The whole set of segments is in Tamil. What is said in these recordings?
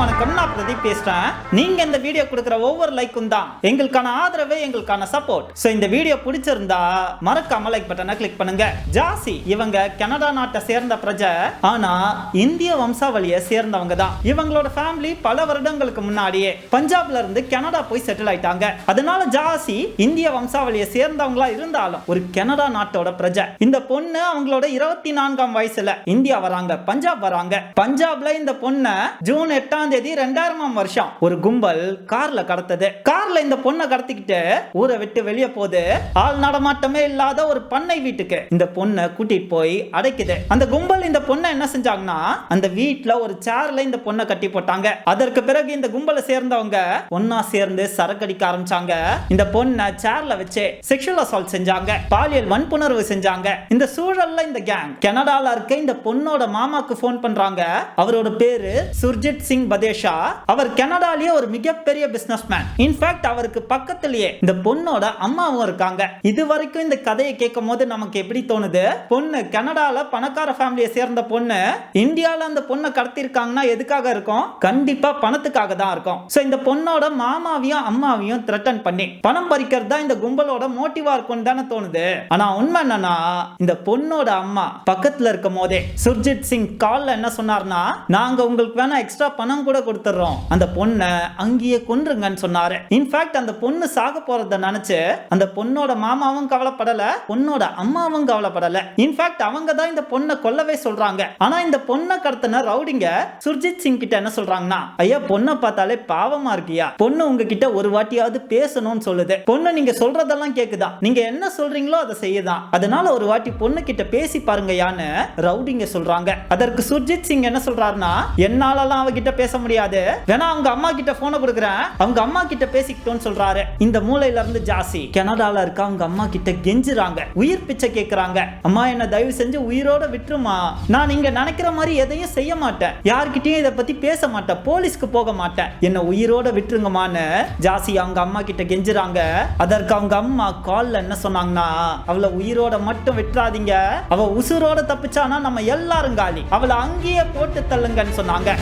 எல்லாருக்கும் வணக்கம் நான் பிரதீப் பேசுறேன். நீங்க இந்த வீடியோ கொடுக்குற ஒவ்வொரு லைக்கும் தான் எங்களுக்கான ஆதரவு எங்களுக்கான சப்போர்ட் சோ இந்த வீடியோ பிடிச்சிருந்தா மறக்காம லைக் பட்டனை கிளிக் பண்ணுங்க. ஜாசி இவங்க கனடா நாட்டை சேர்ந்த பிரஜை. ஆனா இந்திய வம்சாவளியை சேர்ந்தவங்க தான். இவங்களோட ஃபேமிலி பல வருடங்களுக்கு முன்னாடியே பஞ்சாப்ல இருந்து கனடா போய் செட்டில் ஆயிட்டாங்க. அதனால ஜாசி இந்திய வம்சாவளியை சேர்ந்தவங்களா இருந்தாலும் ஒரு கனடா நாட்டோட பிரஜை. இந்த பொண்ணு அவங்களோட இருபத்தி நான்காம் வயசுல இந்தியா வராங்க பஞ்சாப் வராங்க. பஞ்சாப்ல இந்த பொண்ணை ஜூன் எட்டாம் தேதி ரெண்டாயிரமாம் வருஷம். ஒரு கும்பல் கார்ல கடத்தது. கார்ல இந்த பொண்ணை கடத்திக்கிட்டு ஊரை விட்டு வெளியே போது ஆள் நடமாட்டமே இல்லாத ஒரு பண்ணை வீட்டுக்கு இந்த பொண்ணை கூட்டிட்டு போய் அடைக்குது. அந்த கும்பல் இந்த பொண்ணு என்ன செஞ்சாங்கன்னா அந்த வீட்ல ஒரு சேர்ல இந்த பொண்ணை கட்டி போட்டாங்க. அதற்கு பிறகு இந்த கும்பலை சேர்ந்தவங்க ஒன்னா சேர்ந்து சரக்கடிக்க ஆரம்பிச்சாங்க. இந்த பொண்ணை சேர்ல வச்சு செக்ஷுவல் அசால்ட் செஞ்சாங்க. பாலியல் வன்புணர்வு செஞ்சாங்க. இந்த சூழல்ல இந்த கேங் கனடால இருக்க இந்த பொண்ணோட மாமாக்கு ஃபோன் பண்றாங்க. அவரோட பேரு சுர்ஜித் சிங் பதேஷா. அவர் கனடாலேயே ஒரு மிகப்பெரிய பிசினஸ் மேன் இன்ஃபேக்ட் அவருக்கு பக்கத்திலேயே இந்த பொண்ணோட அம்மாவும் இருக்காங்க. இது வரைக்கும் இந்த கதையை கேட்கும் போது நமக்கு எப்படி தோணுது? பொண்ணு கனடால பணக்கார ஃபேமிலியை சேர்ந்த பொண்ணு இந்தியால அந்த பொண்ணை கடத்திருக்காங்கன்னா எதுக்காக இருக்கும்? கண்டிப்பா பணத்துக்காக தான் இருக்கும். ஸோ இந்த பொண்ணோட மாமாவையும் அம்மாவையும் த்ரெட்டன் பண்ணி பணம் பறிக்கிறது தான் இந்த கும்பலோட மோட்டிவா இருக்கும்னு தானே தோணுது. ஆனா உண்மை என்னன்னா இந்த பொண்ணோட அம்மா பக்கத்துல இருக்கும் போதே சுர்ஜித் சிங் கால்ல என்ன சொன்னார்னா நாங்க உங்களுக்கு வேணா எக்ஸ்ட்ரா பணம் கூட கொடுத்துறோம் அந்த பொண்ணை அங்கேயே கொன்றுங்கன்னு சொன்னாரு. இன்ஃபேக்ட் அந்த பொண்ணு சாக போறத நினைச்சு அந்த பொண்ணோட மாமாவும் கவலைப்படல பொண்ணோட அம்மாவும் கவலைப்படல. இன்ஃபேக்ட் அவங்க தான் இந்த பொண்ணை கொல்லவே சொல்றாங்க. ஆனா இந்த பொண்ணை கடத்தின ரவுடிங்க சுர்ஜித் சிங் கிட்ட என்ன சொல்றாங்கன்னா ஐயா பொண்ணை பார்த்தாலே பாவமா இருக்கியா? பொண்ணு உங்ககிட்ட ஒரு வாட்டியாவது பேசணும்னு சொல்லுது. பொண்ணு நீங்க சொல்றதெல்லாம் கேக்குதா? நீங்க என்ன சொல்றீங்களோ அதை செய்யுதான் அதனால ஒரு வாட்டி பொண்ணு கிட்ட பேசி பாருங்கயான்னு ரவுடிங்க சொல்றாங்க. அதற்கு சுர்ஜித் சிங் என்ன சொல்றாருன்னா என்னாலலாம் அவகிட்ட பேச முடியாது. வேணா அவங்க அம்மா கிட்ட போனை கொடுக்குறேன். அவங்க அம்மா கிட்ட பேசிக்கிட்டோம்னு சொல்றாரு. இந்த மூலையில இருந்து ஜாசி கனடால இருக்க அவங்க அம்மா கிட்ட கெஞ்சுறாங்க. உயிர் பிச்சை கேக்குறாங்க. அம்மா என்ன தயவு செஞ்சு உயிரோட விட்டுருமா. நான் நீங்க நினைக்கிற மாதிரி எதையும் செய்ய மாட்டேன். யார்கிட்டயும் இதை பத்தி பேச மாட்டேன். போலீஸ்க்கு போக மாட்டேன். என்ன உயிரோட விட்டுருங்கம்மான்னு ஜாசி அவங்க அம்மா கிட்ட கெஞ்சுறாங்க. அதற்கு அவங்க அம்மா கால்ல என்ன சொன்னாங்கன்னா அவளை உயிரோட மட்டும் விட்டுறாதீங்க. அவ உசுரோட தப்பிச்சானா நம்ம எல்லாரும் காலி. அவளை அங்கேயே போட்டு தள்ளுங்கன்னு சொன்னாங்க.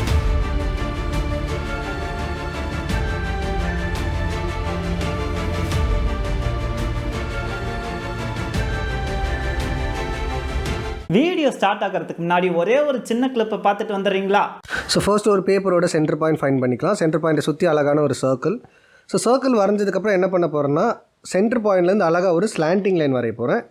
வீடியோ ஸ்டார்ட் ஆகிறதுக்கு முன்னாடி ஒரே ஒரு சின்ன கிளிப்பை பார்த்துட்டு வந்துடுறீங்களா? ஸோ ஃபர்ஸ்ட் ஒரு பேப்பரோட சென்டர் பாயிண்ட் ஃபைன் பண்ணிக்கலாம். சென்டர் பாயிண்ட்டை சுற்றி அழகான ஒரு சர்க்கிள் ஸோ சர்க்கிள் வரைஞ்சதுக்கப்புறம் என்ன பண்ண போகிறேன்னா சென்டர் பாயிண்ட்லேருந்து அழகாக ஒரு ஸ்லாண்டிங் லைன் வரைய போகிறேன்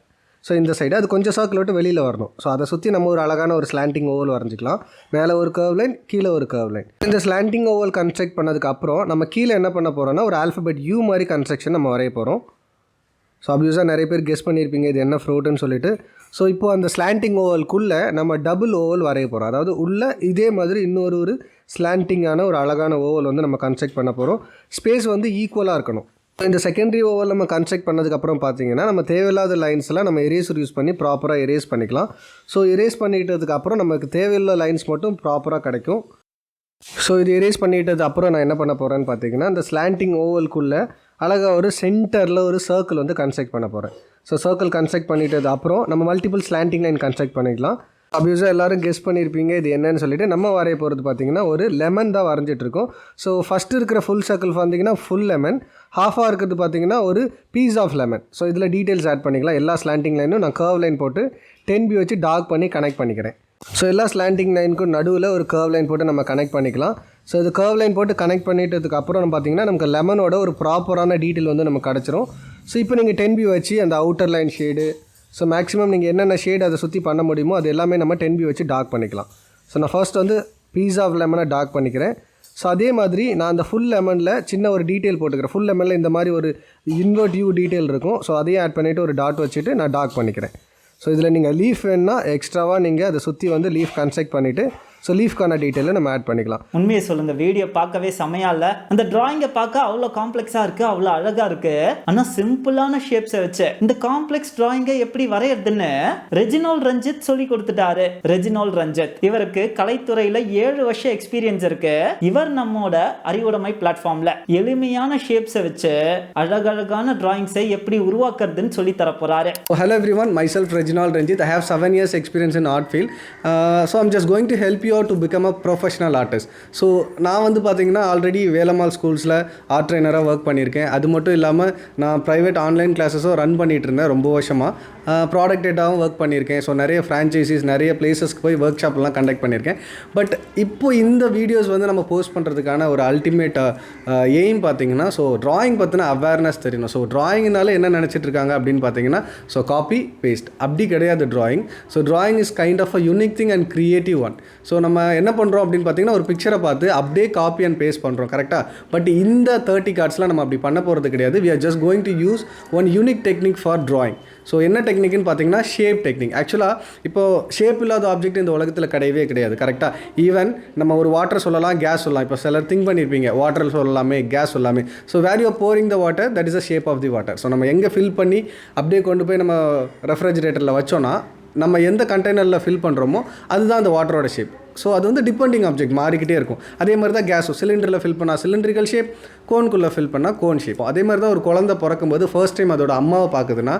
ஸோ இந்த சைடு அது கொஞ்சம் சர்க்கிள் விட்டு வெளியில் வரணும். ஸோ அதை சுற்றி நம்ம ஒரு அழகான ஒரு ஸ்லாண்டிங் ஓவல் வரைஞ்சிக்கலாம். மேலே ஒரு கர்வ் லைன் கீழே ஒரு கர்வ் லைன் இந்த ஸ்லாண்டிங் ஓவல் கன்ஸ்ட்ரக்ட் பண்ணதுக்கப்புறம் நம்ம கீழே என்ன பண்ண போகிறோம்னா ஒரு ஆல்ஃபபெட் யூ மாதிரி கன்ஸ்ட்ரக்ஷன் நம்ம வரைய போகிறோம் ஸோ அப்யூஸாக நிறைய பேர் கெஸ் பண்ணியிருப்பீங்க இது என்ன ஃப்ரூட்டுன்னு சொல்லிட்டு. ஸோ இப்போ அந்த ஸ்லாண்டிங் ஓவல்குள்ளே நம்ம டபுள் ஓவல் வரைய போகிறோம் அதாவது உள்ளே இதே மாதிரி இன்னொரு ஒரு ஸ்லாண்டிங்கான ஒரு அழகான ஓவல் வந்து நம்ம கன்ஸ்ட்ரக்ட் பண்ண போகிறோம் ஸ்பேஸ் வந்து ஈக்குவலாக இருக்கணும். இந்த செகண்டரி ஓவல் நம்ம கன்ஸ்ட்ரக்ட் பண்ணதுக்கப்புறம் பார்த்தீங்கன்னா நம்ம தேவையில்லாத லைன்ஸ்லாம் நம்ம எரேசர் யூஸ் பண்ணி ப்ராப்பராக எரேஸ் பண்ணிக்கலாம். ஸோ எரேஸ் பண்ணிக்கிட்டதுக்கப்புறம் நமக்கு தேவையில்லாத லைன்ஸ் மட்டும் ப்ராப்பராக கிடைக்கும். ஸோ இது எரேஸ் பண்ணிக்கிட்டது அப்புறம் நான் என்ன பண்ண போகிறேன்னு பார்த்தீங்கன்னா இந்த ஸ்லாண்டிங் ஓவலுக்குள்ளே அழகாக ஒரு சென்டரில் ஒரு சர்க்கிள் வந்து கன்ஸ்ட்ரக்ட் பண்ண போகிறேன் ஸோ சர்க்கிள் கன்ஸ்ட்ரக்ட் பண்ணிட்டது அப்புறம் நம்ம மல்டிபிள் ஸ்லாண்டிங் லைன் கன்ஸ்ட்ரக்ட் பண்ணிக்கலாம். அப்யூஸாக எல்லோரும் கெஸ் பண்ணியிருப்பீங்க இது என்னன்னு சொல்லிட்டு நம்ம வரைய போகிறது பார்த்தீங்கன்னா ஒரு லெமன் தான் வரைஞ்சிட்ருக்கோம் ஸோ ஃபஸ்ட்டு இருக்கிற ஃபுல் சர்க்கிள் பார்த்தீங்கன்னா ஃபுல் லெமன் ஹாஃபாக இருக்கிறது பார்த்தீங்கன்னா ஒரு பீஸ் ஆஃப் லெமன் ஸோ இதில் டீட்டெயில்ஸ் ஆட் பண்ணிக்கலாம். எல்லா ஸ்லாண்டிங் லைனும் நான் கர்வ் லைன் போட்டு டென் பி வச்சு டாக் பண்ணி கனெக்ட் பண்ணிக்கிறேன். ஸோ எல்லா ஸ்லாண்டிங் லைனுக்கும் நடுவில் ஒரு கர்வ் லைன் போட்டு நம்ம கனெக்ட் பண்ணிக்கலாம். ஸோ இது கர்வ் லைன் போட்டு கனெக்ட் பண்ணிட்டதுக்கு அப்புறம் நம்ம பார்த்தீங்கன்னா நமக்கு லெமனோட ஒரு ப்ராப்பரான டீட்டெயில் வந்து நமக்கு கிடச்சிரும். ஸோ இப்போ நீங்கள் டென் பி வச்சு அந்த outer line shade so maximum நீங்கள் என்னென்ன ஷேடு அதை சுற்றி பண்ண முடியுமோ அது எல்லாமே நம்ம டென் பி வச்சு டார்க் பண்ணிக்கலாம். ஸோ நான் ஃபர்ஸ்ட் வந்து பீஸ் ஆஃப் லெமனை டார்க் பண்ணிக்கிறேன். ஸோ அதே மாதிரி நான் அந்த ஃபுல் லெமனில் சின்ன ஒரு டீட்டெயில் போட்டுக்கிறேன். ஃபுல் லெமனில் இந்த மாதிரி ஒரு இன்வெர்ட் யூ டீட்டெயில் இருக்கும். ஸோ அதையும் ஆட் பண்ணிவிட்டு ஒரு டாட் வச்சுட்டு நான் டார்க் பண்ணிக்கிறேன். ஸோ இதில் நீங்கள் லீஃப் வேணுன்னா எக்ஸ்ட்ராவாக நீங்கள் அதை சுற்றி வந்து லீஃப் கன்ஸ்ட்ரக்ட் பண்ணிவிட்டு ஸோ லீஃப்க்கான டீட்டெயிலை நம்ம ஆட் பண்ணிக்கலாம். உண்மையை சொல்லுங்க வீடியோ பார்க்கவே செமையா இல்ல. அந்த டிராயிங்கை பார்க்க அவ்வளோ காம்ப்ளெக்ஸா இருக்கு அவ்வளோ அழகா இருக்கு. ஆனா சிம்பிளான ஷேப்ஸை வச்சு இந்த காம்ப்ளெக்ஸ் டிராயிங்கை எப்படி வரையறதுன்னு ரெஜினோல் ரஞ்சித் சொல்லி கொடுத்துட்டாரு. ரெஜினோல் ரஞ்சித் இவருக்கு கலைத்துறையில ஏழு வருஷம் எக்ஸ்பீரியன்ஸ் இருக்கு. இவர் நம்மோட அறிவுடைமை பிளாட்ஃபார்ம்ல எளிமையான ஷேப்ஸை வச்சு அழகழகான டிராயிங்ஸை எப்படி உருவாக்குறதுன்னு சொல்லி தர போறாரு. Oh, hello everyone, myself Reginald Ranjit. I have seven years experience in art field. Uh, so I'm just going to help you sure to become a professional artist so நான் வந்து பார்த்தீங்கன்னா ஆல்ரெடி வேலம்மாள் ஸ்கூல்ஸில் ஆர்ட் ட்ரைனராக ஒர்க் பண்ணியிருக்கேன். அது மட்டும் இல்லாமல் நான் ப்ரைவேட் ஆன்லைன் கிளாஸஸும் ரன் பண்ணிகிட்டு இருந்தேன் ரொம்ப வருஷமாக ப்ராடக்ட் டேட்டாவும் ஒர்க் பண்ணியிருக்கேன். ஸோ நிறைய ஃப்ரான்ச்சைசிஸ் நிறைய பிளேசஸ்க்கு போய் ஒர்க் ஷாப்லாம் கண்டக்ட் பண்ணியிருக்கேன். பட் இப்போ இந்த வீடியோஸ் வந்து நம்ம போஸ்ட் பண்ணுறதுக்கான ஒரு அல்டிமேட் எய்ம் பார்த்தீங்கன்னா ஸோ ட்ராயிங் பற்றின அவேர்னஸ் தெரியணும். ஸோ ட்ராயிங்னால என்ன நினச்சிட்டு இருக்காங்க அப்படின்னு பார்த்தீங்கன்னா ஸோ காப்பி பேஸ்ட் அப்படி கிடையாது drawing so drawing is kind of a unique thing and creative one so நம்ம என்ன பண்ணுறோம் அப்படின்னு பார்த்தீங்கன்னா ஒரு பிக்சரை பார்த்து அப்படியே காப்பி அண்ட் பேஸ்ட் பண்ணுறோம் கரெக்டாக பட் இந்த தேர்ட்டி கார்ட்ஸ்லாம் நம்ம அப்படி பண்ண போகிறது கிடையாது. We are just going to use one unique technique for drawing so என்ன டெக்னிக்னு பார்த்தீங்கன்னா ஷேப் டெக்னிக் ஆக்சுவலாக இப்போ ஷேப் இல்லாத ஆப்ஜெக்ட் இந்த உலகத்தில் கிடையவே கிடையாது கரெக்டாக ஈவன் நம்ம ஒரு வாட்டர் சொல்லலாம் கேஸ் சொல்லலாம். இப்போ சிலர் திங்க் பண்ணியிருப்பீங்க வாட்டர் சொல்லலாமே கேஸ் சொல்லாமே so where you pouring the water that is a shape of the water so நம்ம எங்கே ஃபில் பண்ணி அப்படியே கொண்டு போய் நம்ம ரெஃப்ரிஜரேட்டரில் வச்சோன்னா நம்ம எந்த கண்டெய்னரில் ஃபில் பண்ணுறோமோ அதுதான் அந்த வாட்டரோட ஷேப் ஸோ அது வந்து டிபெண்டிங் ஆப்ஜெக்ட் மாறிக்கிட்டே இருக்கும். அதே மாதிரி தான் கேஸும் சிலிண்டரில் ஃபில் பண்ணால் சிலிண்ட்ரிக்கல் ஷேப் கோன்குள்ளே ஃபில் பண்ணால் கோன் ஷேப் அதே மாதிரி தான் ஒரு குழந்தை பிறக்கும்போது ஃபர்ஸ்ட் டைம் அதோட அம்மாவை பார்க்குதுன்னா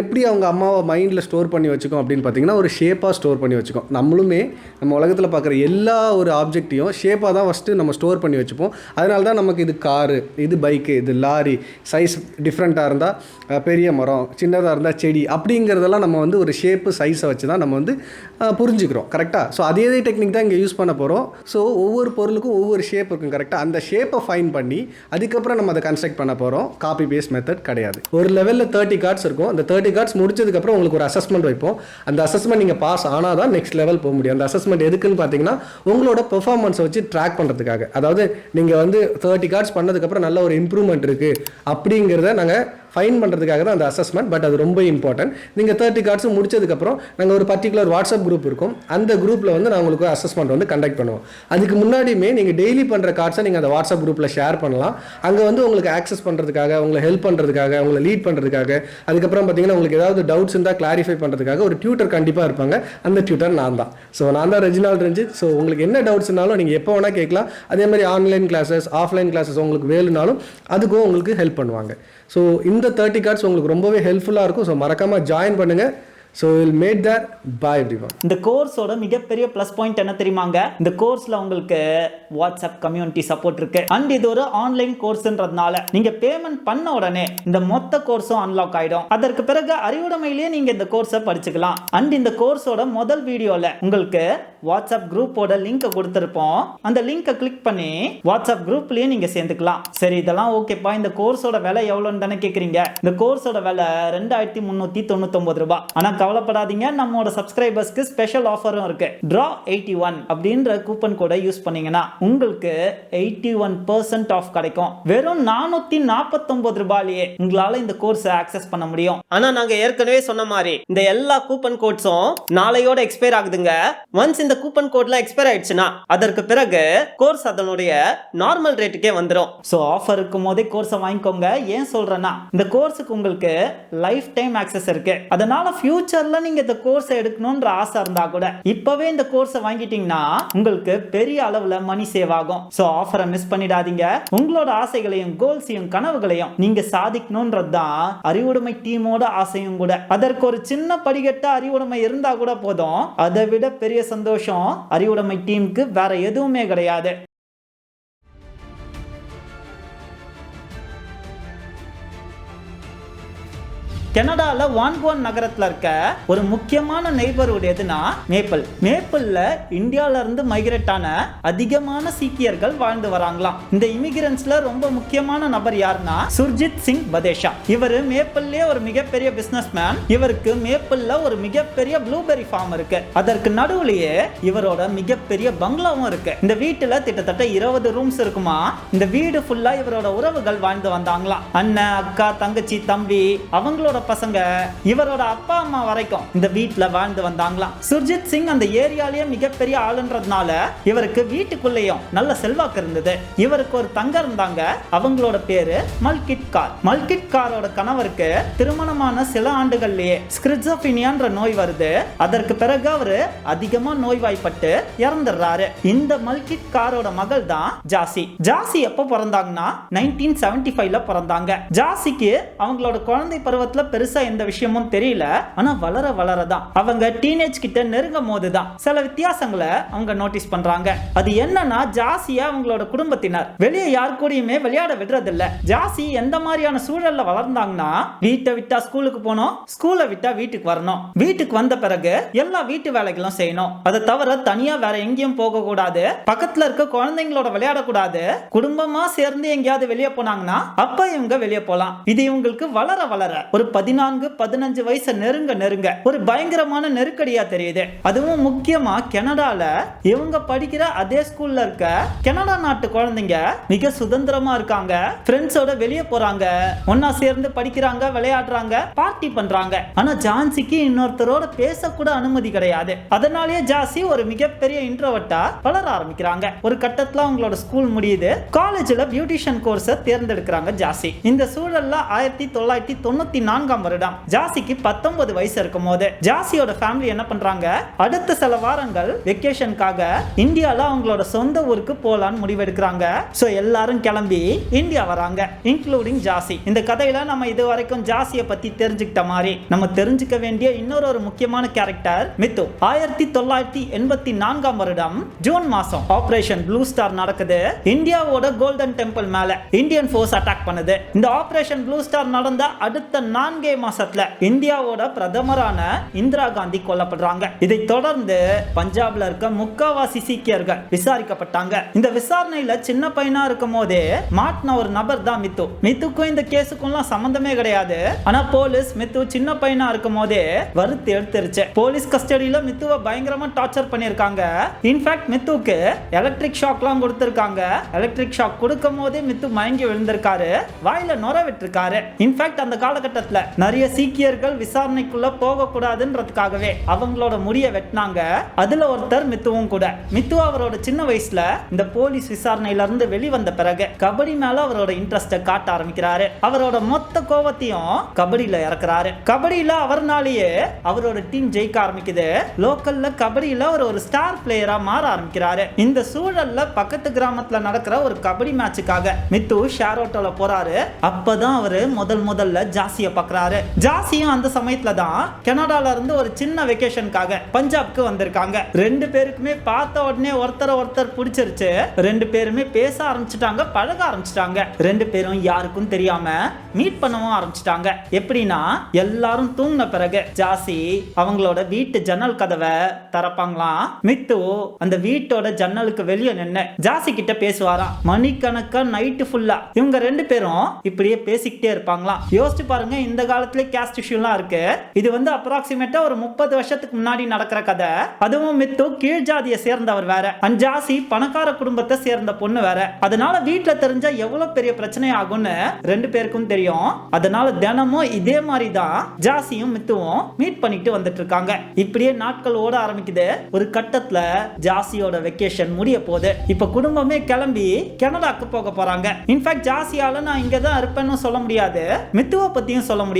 எப்படி அவங்க அம்மாவை மைண்டில் ஸ்டோர் பண்ணி வச்சுக்கோம் அப்படின்னு பார்த்தீங்கன்னா ஒரு ஷேப்பாக ஸ்டோர் பண்ணி வச்சுக்கோம். நம்மளுமே நம்ம உலகத்தில் பார்க்குற எல்லா ஒரு ஆப்ஜெக்ட்டையும் ஷேப்பாக தான் ஃபஸ்ட்டு நம்ம ஸ்டோர் பண்ணி வச்சுப்போம். அதனால தான் நமக்கு இது காரு இது பைக்கு இது லாரி சைஸ் டிஃப்ரெண்ட்டாக இருந்தால் பெரிய மரம் சின்னதாக இருந்தால் செடி அப்படிங்கிறதெல்லாம் நம்ம வந்து ஒரு ஷேப்பு சைஸை வச்சு தான் நம்ம வந்து புரிஞ்சுக்கிறோம். கரெக்டாக ஸோ அதே டெக்னிக் தான் இங்கே யூஸ் பண்ண போகிறோம் ஸோ ஒவ்வொரு பொருளுக்கும் ஒவ்வொரு ஷேப் இருக்கும் கரெக்டாக அந்த ஷேப்பை ஃபைன் பண்ணி அதுக்கப்புறம் நம்ம அதை கன்ஸ்ட்ரக்ட் பண்ண போகிறோம் காப்பி பேஸ்ட் மெத்தட் கிடையாது. ஒரு லெவலில் தேர்ட்டி கார்ட்ஸ் இருக்கும். அந்த தேர்ட்டி கார்ட்ஸ் முடிச்சதுக்கப்புறம் உங்களுக்கு ஒரு அசஸ்மெண்ட் வைப்போம். அந்த அசஸ்மெண்ட் நீங்கள் பாஸ் ஆனால் தான் நெக்ஸ்ட் லெவல் போக முடியும். அந்த அசஸ்மெண்ட் எதுக்குன்னு பார்த்தீங்கன்னா உங்களோட பெர்ஃபார்மன்ஸை வச்சு ட்ராக் பண்ணுறதுக்காக அதாவது நீங்கள் வந்து தேர்ட்டி கார்ட்ஸ் பண்ணதுக்கப்புறம் நல்ல ஒரு இம்ப்ரூவ்மெண்ட் இருக்குது அப்படிங்கிறத நாங்கள் ஃபைன் பண்ணுறதுக்காக தான் அந்த அசஸ்மெண்ட் பட் அது ரொம்ப இம்பார்ட்டன்ட் நீங்கள் தேர்ட்டி கார்ட்ஸும் முடிச்சதுக்கப்புறம் நாங்கள் ஒரு பர்டிகுலர் வாட்ஸ்அப் குரூப் இருக்கும். அந்த குரூப்பில் வந்து நான் உங்களுக்கு அசஸ்மெண்ட் வந்து கண்டக்ட் பண்ணுவோம். அதுக்கு முன்னாடியுமே நீங்கள் டெய்லி பண்ணுற கார்ட்ஸை நீங்கள் அந்த வாட்ஸ்அப் குரூப்பில் ஷேர் பண்ணலாம். அங்கே வந்து உங்களுக்கு ஆக்சஸ் பண்ணுறதுக்காக உங்களை ஹெல்ப் பண்ணுறதுக்காக உங்களை லீட் பண்ணுறதுக்காக அதுக்கப்புறம் பார்த்தீங்கன்னா உங்களுக்கு ஏதாவது டவுட்ஸ் இருந்தால் கிளாரிஃபை பண்ணுறதுக்காக ஒரு டியூட்டர் கண்டிப்பாக இருப்பாங்க. அந்த டியூட்டர் நான் தான். ஸோ நான் தான் ரெஜினால் ரஞ்சித் ஸோ உங்களுக்கு என்ன டவுட்ஸ்னாலும் நீங்கள் எப்போ வேணால் கேட்கலாம். அதே மாதிரி ஆன்லைன் கிளாஸஸ் ஆஃப்லைன் கிளாஸஸ் உங்களுக்கு வேணும்னாலும் அதுக்கும் உங்களுக்கு ஹெல்ப் பண்ணுவாங்க. ஸோ இந்த தேர்ட்டி கார்ட்ஸ் உங்களுக்கு ரொம்பவே ஹெல்ப்ஃபுல்லாக இருக்கும். ஸோ மறக்காமல் ஜாயின் பண்ணுங்கள் so will matter by everyone இந்த கோர்ஸோட மிகப்பெரிய ப்ளஸ் பாயிண்ட் என்ன தெரியுமாங்க? இந்த கோர்ஸில் உங்களுக்கு வாட்ஸ்அப் கம்யூனிட்டி சப்போர்ட் இருக்கு. அண்ட் இது ஒரு ஆன்லைன் கோர்ஸ்ன்றதுனால நீங்கள் பேமெண்ட் பண்ண உடனே இந்த மொத்த கோர்ஸும் அன்லாக் ஆகிடும் அதற்கு பிறகு அறிவுடைமையிலேயே நீங்கள் இந்த கோர்ஸை படிச்சுக்கலாம். அண்ட் இந்த கோர்ஸோட முதல் வீடியோவில் உங்களுக்கு வாட்ஸ்அப் குரூப்போட லிங்கை கொடுத்துருப்போம். அந்த லிங்கை கிளிக் பண்ணி வாட்ஸ்அப் குரூப்லயே நீங்க சேர்ந்துக்கலாம். சரி இதெல்லாம் ஓகேப்பா இந்த கோர்ஸோட விலை எவ்வளோன்னு தானே கேக்குறீங்க? இந்த கோர்ஸோட விலை ரெண்டாயிரத்தி முந்நூற்றி தொண்ணூத்தொம்பது ரூபாய் ஆனா கவலைப்படாதீங்க. நம்மளோட சப்ஸ்கிரைபர்ஸ்க்கு ஸ்பெஷல் ஆஃபரும் இருக்கு. ட்ரா எயிட்டி ஒன் அப்படின்ற கூப்பன் கோடை யூஸ் பண்ணீங்கன்னா உங்களுக்கு எயிட்டி ஒன் பர்சன்ட் ஆஃப் கிடைக்கும். வெறும் நானூத்தி நாற்பத்தொன்பது ரூபாயிலேயே உங்களால இந்த கோர்ஸை ஆக்சஸ் பண்ண முடியும். ஆனா நாங்க ஏற்கனவே சொன்ன மாதிரி இந்த எல்லா கூப்பன் கோட்ஸும் நாளையோட எக்ஸ்பயர் ஆகுதுங்க. ஒன்ஸ் இந்த கூப்பன் கோட்லாம் எக்ஸ்பயர் ஆயிடுச்சுன்னா அதற்கு பிறகு கோர்ஸ் அதனுடைய நார்மல் ரேட்டுக்கே வந்துடும் ஸோ ஆஃபர் இருக்கும் போதே கோர்ஸை வாங்கிக்கோங்க. ஏன் சொல்றேன்னா இந்த கோர்ஸுக்கு உங்களுக்கு லைஃப் டைம் ஆக்சஸ் இருக்கு. அதனால ஃபியூச்சர்ல நீங்க இந்த கோர்ஸை எடுக்கணும்ன்ற ஆசை இருந்தா கூட இப்பவே இந்த கோர்ஸை வாங்கிட்டீங்கன்னா உங்களுக்கு பெரிய அளவுல மணி சேவ் ஆகும். ஸோ ஆஃபரை மிஸ் பண்ணிடாதீங்க. உங்களோட ஆசைகளையும் கோல்ஸையும் கனவுகளையும் நீங்க சாதிக்கணும்ன்றது தான் அறிவுடைமை டீமோட ஆசையும் கூட. அதற்கு ஒரு சின்ன படிக்கட்ட அறிவுடைமை இருந்தா கூட போதும். அதை விட பெரிய சந்தோஷம் அறிவுடைமை டீமுக்கு வேற எதுவுமே கிடையாது. கனடாவில் வான்குவன் நகரத்தில் இருக்க ஒரு முக்கியமான நெய்பர்ஹுட் எதுனா மேப்பிள். மேப்பிள்ல இந்தியால இருந்து மைக்ரேட் ஆன அதிகமான சீக்கியர்கள் வாழ்ந்து வராங்களாம். இந்த இமிகிரன்ஸ்ல ரொம்ப முக்கியமான நபர் யாருன்னா சுர்ஜித் சிங் பதேஷா இவர் மேப்பிள்லயே ஒரு மிகப்பெரிய பிசினஸ் மேன் இவருக்கு மேப்பிளில் ஒரு மிகப்பெரிய ப்ளூபெரி ஃபார்ம் இருக்கு. அதற்கு நடுவுலயே இவரோட மிகப்பெரிய பங்களாவும் இருக்கு. இந்த வீட்டுல கிட்டத்தட்ட இருபது ரூம்ஸ் இருக்குமா? இந்த வீடு ஃபுல்லா இவரோட உறவுகள் வாழ்ந்து வந்தாங்களாம். அண்ணன் அக்கா தங்கச்சி தம்பி அவங்களோட பசங்க இவரோட அப்பா அம்மா வரைக்கும் இந்த வீட்ல வாழ்ந்து வந்தாங்களாம். சுர்ஜித் சிங் அந்த ஏரியாலயே மிகப்பெரிய ஆளுன்றதுனால இவருக்கு வீட்டுக்குள்ளேயும் நல்ல செல்வாக்கு இருந்தது. இவருக்கு ஒரு தங்க இருந்தாங்க. அவங்களோட பேரு மல்கிட் கார். மல்கிட் காரோட கணவருக்கு திருமணமான சில ஆண்டுகள்லயே ஸ்கிரிசோபினியான்ற நோய் வருது. அதற்கு பிறகு அவரு அதிகமா நோய்வாய்ப்பட்டு இறந்துடுறாரு. இந்த மல்கிட் காரோட மகள் தான் ஜாசி ஜாசி எப்போ பிறந்தாங்கன்னா நைன்டீன் செவன்டி ஃபைவ்ல பிறந்தாங்க. ஜாசிக்கு அவங்களோட குழந்தை பருவத்துல பெருசா எந்த விஷயமும் தெரியல. ஆனா வளர வளரதான். அவங்க டீனேஜ் கிட்ட நெருங்கும் போதுதான். சில வித்தியாசங்களை அவங்க நோட்டீஸ் பண்றாங்க. அது என்னன்னா ஜாசியா அவங்களோட குடும்பத்தினர். வெளியே யார் கூடயுமே விளையாட விடுறது இல்ல ஜாசி எந்த மாதிரியான சூழல்ல வளர்ந்தாங்கன்னா வீட்டை விட்டா ஸ்கூலுக்கு போகணும் ஸ்கூலை விட்டா வீட்டுக்கு வரணும். வீட்டுக்கு வந்த பிறகு எல்லா வீட்டு வேலைகளும் செய்யணும். அதை தவிர தனியா வேற எங்கேயும் போக கூடாது பக்கத்துல இருக்க குழந்தைங்களோட விளையாடக்கூடாது. குடும்பமா சேர்ந்து எங்கேயாவது வெளியே போனாங்கன்னா அப்ப இவங்க வெளியே போலாம். இது இவங்களுக்கு வளர வளர ஒரு பதினான்கு பதினஞ்சு வயசு நெருங்க நெருங்க. ஒரு பயங்கரமான நெருக்கடியா தெரியுது. அதுவும் முக்கியமா கனடால இவங்க படிக்கிற அதே ஸ்கூல்ல இருக்க கனடா நாட்டு குழந்தைங்க மிக சுதந்திரமா இருக்காங்க. ஃப்ரெண்ட்ஸோட வெளியே போறாங்க. ஒன்னா சேர்ந்து படிக்கிறாங்க விளையாடுறாங்க பார்ட்டி பண்றாங்க. ஆனா ஜான்சிக்கு இன்னொருத்தரோட பேசக்கூட அனுமதி கிடையாது. அதனாலேயே ஜாசி ஒரு மிகப்பெரிய இன்ட்ரோவர்ட்டா வளர ஆரம்பிக்கிறாங்க. ஒரு கட்டத்துல அவங்களோட ஸ்கூல் முடியுது. காலேஜ்ல பியூட்டிஷியன் கோர்ஸை தேர்ந்தெடுக்கிறாங்க ஜாசி இந்த சூழல்ல ஆயிரத்தி தொள்ளாயிரத்தி தொண்ணூத்தி நான்காம் வருடம். ஜாசிக்கு பத்தொன்பது வயசு இருக்கும் போது ஜாசியோட ஃபேமிலி என்ன பண்றாங்க? அடுத்த சில வாரங்கள் வெக்கேஷனுக்காக இந்தியால அவங்களோட சொந்த ஊருக்கு போலான்னு முடிவெடுக்கிறாங்க. ஸோ எல்லாரும் கிளம்பி இந்தியா வராங்க இன்க்ளூடிங் ஜாசி. இந்த கதையில நம்ம இது வரைக்கும் ஜாசியை பத்தி தெரிஞ்சுக்கிட்ட மாதிரி நம்ம தெரிஞ்சுக்க வேண்டிய இன்னொரு ஒரு முக்கியமான கேரக்டர் மித்து. ஆயிரத்தி தொள்ளாயிரத்தி எண்பத்தி நான்காம் வருடம் ஜூன் மாசம் ஆபரேஷன் ப்ளூ ஸ்டார் நடக்குது. இந்தியாவோட கோல்டன் டெம்பிள் மேல இந்தியன் ஃபோர்ஸ் அட்டாக் பண்ணுது. இந்த ஆபரேஷன் ப்ளூ ஸ்டார் நடந்த அடுத்த நான்கு மாசத்துல இந்தியாவோட பிரதமரான இந்திரா காந்தி கொல்லப்படுறாங்க. இதை தொடர்ந்து பஞ்சாப்ல இருக்க முக்காவாசி சீக்கியர்கள் விசாரிக்கப்பட்டாங்க. இந்த விசாரணையில சின்ன பையனா இருக்கும் போதே மாட்டின ஒரு நபர் தான் மித்து. மித்துக்கும் இந்த கேஸுக்கும் சம்பந்தமே கிடையாது. ஆனா போலீஸ் மித்து சின்ன பையனா இருக்கும் போதே வறுத்து எடுத்துருச்சு. போலீஸ் கஸ்டடியில மித்துவை பயங்கரமா டார்ச்சர் பண்ணிருக்காங்க இன்ஃபேக்ட் மித்துக்கு எலக்ட்ரிக் ஷாக்லாம் கொடுத்துருக்காங்க. எலக்ட்ரிக் ஷாக் கொடுக்கும் போதே மித்து மயங்கி விழுந்திருக்காரு. வாயில நுர விட்டுருக்காரு. இன்ஃபேக்ட் அந்த காலகட்டத்துல நிறைய சீக்கியர்கள் விசாரணைக்குள்ள போக கூடாதுன்றதுக்காகவே அவங்களோட முடிய வெட்டினாங்க. அதுல ஒருத்தர் மித்துவும் கூட. மித்து அவரோட சின்ன வயசுல இந்த போலீஸ் விசாரணையில இருந்து வெளிவந்த பிறகு கபடி மேல அவரோட இன்ட்ரெஸ்ட காட்ட ஆரம்பிக்கிறாரு. அவரோட மொத்த கோவத்தையும் கபடியில இறக்குறாரு. கபடியில அவர்னாலேயே அவரோட டீம் ஜெயிக்க ஆரம்பிக்குது. லோக்கல்ல கபடியில அவர் ஒரு ஸ்டார் பிளேயரா மாற ஆரம்பிக்கிறாரு. இந்த சூழல்ல பக்கத்து கிராமத்துல நடக்கிற ஒரு கபடி மேட்சுக்காக மித்து ஷேரோட்டோல போறாரு. அப்பதான் அவரு முதல் முதல்ல ஜாசிய பாக்குறாரு ஜாசியும் அந்த சமயத்துல தான் கனடால இருந்து ஒரு சின்ன வெக்கேஷனுக்காக பஞ்சாப்க்கு வந்திருக்காங்க. ரெண்டு பேருக்குமே பார்த்த உடனே ஒருத்தரை ஒருத்தர் பிடிச்சிருச்சு. ரெண்டு பேருமே பேச ஆரம்பிச்சிட்டாங்க பழக ஆரம்பிச்சிட்டாங்க. ரெண்டு பேரும் யாருக்கும் தெரியாம மீட் பண்ணவும் ஆரம்பிச்சிட்டாங்க. எப்படின்னா எல்லாரும் தூங்கின பிறகு ஜாசி அவங்களோட வீட்டு ஜன்னல் கதவை திறப்பாங்களாம். மித்து அந்த வீட்டோட ஜன்னலுக்கு வெளியே நின்று ஜாசி கிட்ட பேசுவாராம். மணிக்கணக்கா நைட்டு ஃபுல்லா இவங்க ரெண்டு பேரும் இப்படியே பேசிக்கிட்டே இருப்பாங்களாம். யோசிச்சு பாருங்க இந்த காலத்துலேயே கேஸ்ட் இஷ்யூலாம் இருக்கு. இது வந்து அப்ராக்சிமேட்டா ஒரு முப்பது வருஷத்துக்கு முன்னாடி நடக்கிற கதை. அதுவும் மித்து கீழ் ஜாதியை சேர்ந்தவர் வேற. அஞ்சாசி பணக்கார குடும்பத்தை சேர்ந்த பொண்ணு வேற. அதனால வீட்டுல தெரிஞ்சா எவ்வளவு பெரிய பிரச்சனை ஆகும்னு ரெண்டு பேருக்கும் தெரியும். அதனால தினமும் இதே மாதிரி தான் ஜாசியும் மித்துவும் மீட் பண்ணிட்டு வந்துட்டு இருக்காங்க. இப்படியே நாட்கள் ஓட ஆரம்பிக்குது. ஒரு கட்டத்துல ஜாசியோட வெக்கேஷன் முடிய போகுது. இப்ப குடும்பமே கிளம்பி கனடாக்கு போக போறாங்க. இன்ஃபேக்ட் ஜாசியால நான் இங்க தான் இருப்பேன்னு சொல்ல முடியாது. மித்துவை பத்தியும் சொல்ல முடியாது.